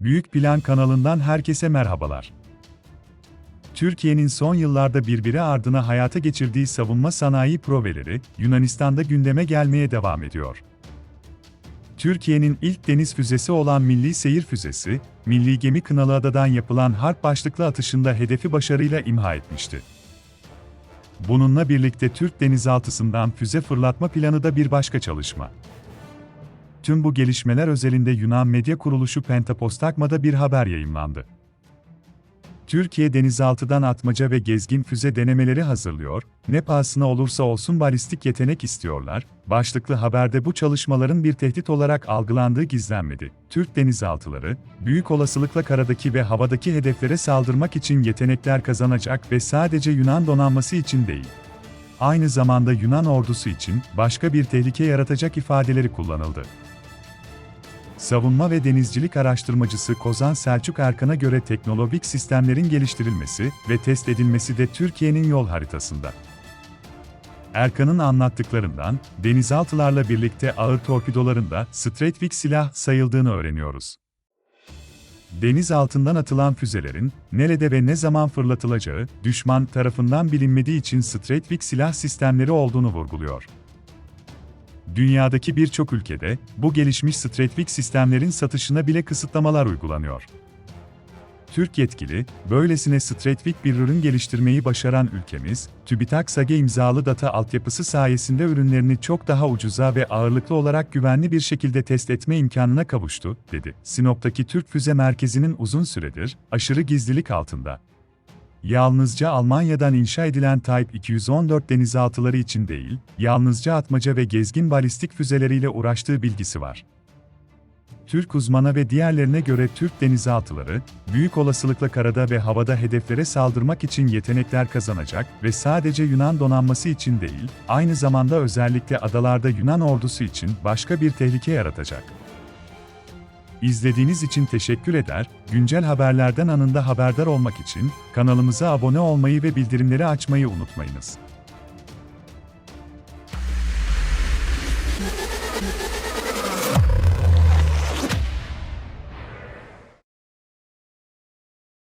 Büyük Plan kanalından herkese merhabalar. Türkiye'nin son yıllarda birbiri ardına hayata geçirdiği savunma sanayi projeleri Yunanistan'da gündeme gelmeye devam ediyor. Türkiye'nin ilk deniz füzesi olan Milli Seyir Füzesi, Milli Gemi Kınalıada'dan yapılan harp başlıklı atışında hedefi başarıyla imha etmişti. Bununla birlikte Türk denizaltısından füze fırlatma planı da bir başka çalışma. Tüm bu gelişmeler özelinde Yunan medya kuruluşu Pentapostakma'da bir haber yayımlandı. Türkiye denizaltıdan atmaca ve gezgin füze denemeleri hazırlıyor, ne pahasına olursa olsun balistik yetenek istiyorlar, başlıklı haberde bu çalışmaların bir tehdit olarak algılandığı gizlenmedi. Türk denizaltıları, büyük olasılıkla karadaki ve havadaki hedeflere saldırmak için yetenekler kazanacak ve sadece Yunan donanması için değil. Aynı zamanda Yunan ordusu için başka bir tehlike yaratacak ifadeleri kullanıldı. Savunma ve denizcilik araştırmacısı Kozan Selçuk Erkan'a göre teknolojik sistemlerin geliştirilmesi ve test edilmesi de Türkiye'nin yol haritasında. Erkan'ın anlattıklarından, denizaltılarla birlikte ağır torpidoların da Straight silah sayıldığını öğreniyoruz. Deniz altından atılan füzelerin, nerede ve ne zaman fırlatılacağı, düşman tarafından bilinmediği için Straight silah sistemleri olduğunu vurguluyor. Dünyadaki birçok ülkede bu gelişmiş Stratevik sistemlerin satışına bile kısıtlamalar uygulanıyor. Türk yetkili, böylesine Stratevik bir ürün geliştirmeyi başaran ülkemiz, TÜBİTAK SAGE imzalı data altyapısı sayesinde ürünlerini çok daha ucuza ve ağırlıklı olarak güvenli bir şekilde test etme imkanına kavuştu, dedi. Sinop'taki Türk Füze Merkezi'nin uzun süredir, aşırı gizlilik altında, Yalnızca Almanya'dan inşa edilen Type 214 denizaltıları için değil, yalnızca atmaca ve gezgin balistik füzeleriyle uğraştığı bilgisi var. Türk uzmana ve diğerlerine göre Türk denizaltıları, büyük olasılıkla karada ve havada hedeflere saldırmak için yetenekler kazanacak ve sadece Yunan donanması için değil, aynı zamanda özellikle adalarda Yunan ordusu için başka bir tehlike yaratacak. İzlediğiniz için teşekkür eder, güncel haberlerden anında haberdar olmak için kanalımıza abone olmayı ve bildirimleri açmayı unutmayınız.